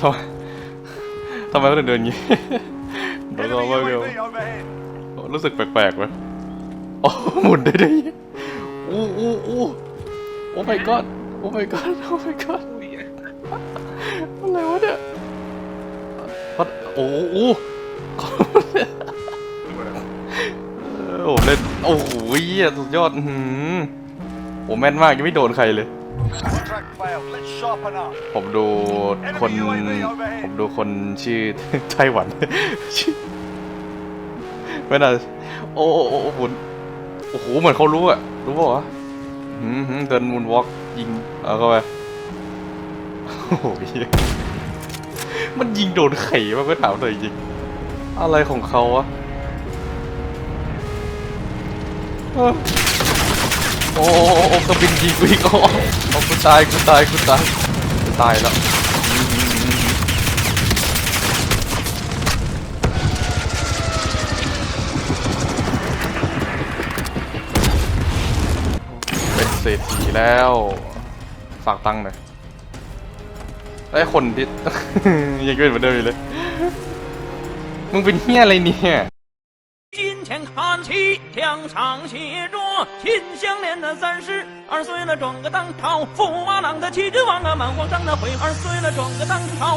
ทำไมทำไมเขาถึงเดินอย่างงี้เดี๋ยวรอ Enemy ว่าเร็ว UAV overhead. รู้สึกแปลกๆไหมโอ้หมุนได้ด้วยอู้อู้อู้โอ้ my god โอ้ my god โอ้ my god อะไรวะเนี่ยพัดโอ้โอ้โอ้เล่นโอ้โหเหี้ยสุดยอดอื้อหือโอ้แม่นมากยังไม่โดนใครเลย Contract failed. Let's sharpen up. ผมดูคน ผมดูคนชื่อไต้หวันชื่อไม่น่าโอ้โอ้โอ้โอ้หมุนโอ้โหเหมือนเขารู้อะรู้ป่าวะหืมหืมเดินมูนวอล์กยิงเอาเข้าไปโอ้โหเหี้ยมันยิงโดนไข่มากก็ถามเลยจริง อะไรของเขาวะเออ โอ้โอ้กระบินยิงกูอีกโอ้โอ้กูตายกูตายกูตายกูตายแล้วเป็นเศรษฐีแล้วฝากตังค์หน่อยไอ้คนที่ ยังเป็นเหมือนเดิมอยู่เลย มึงเป็นเฮี้ยอะไรเนี่ย 前看齐，墙上写着“秦香莲的三十二岁了，转个当朝，驸马郎的齐君王啊，满皇上的徽，二岁了，转个当朝。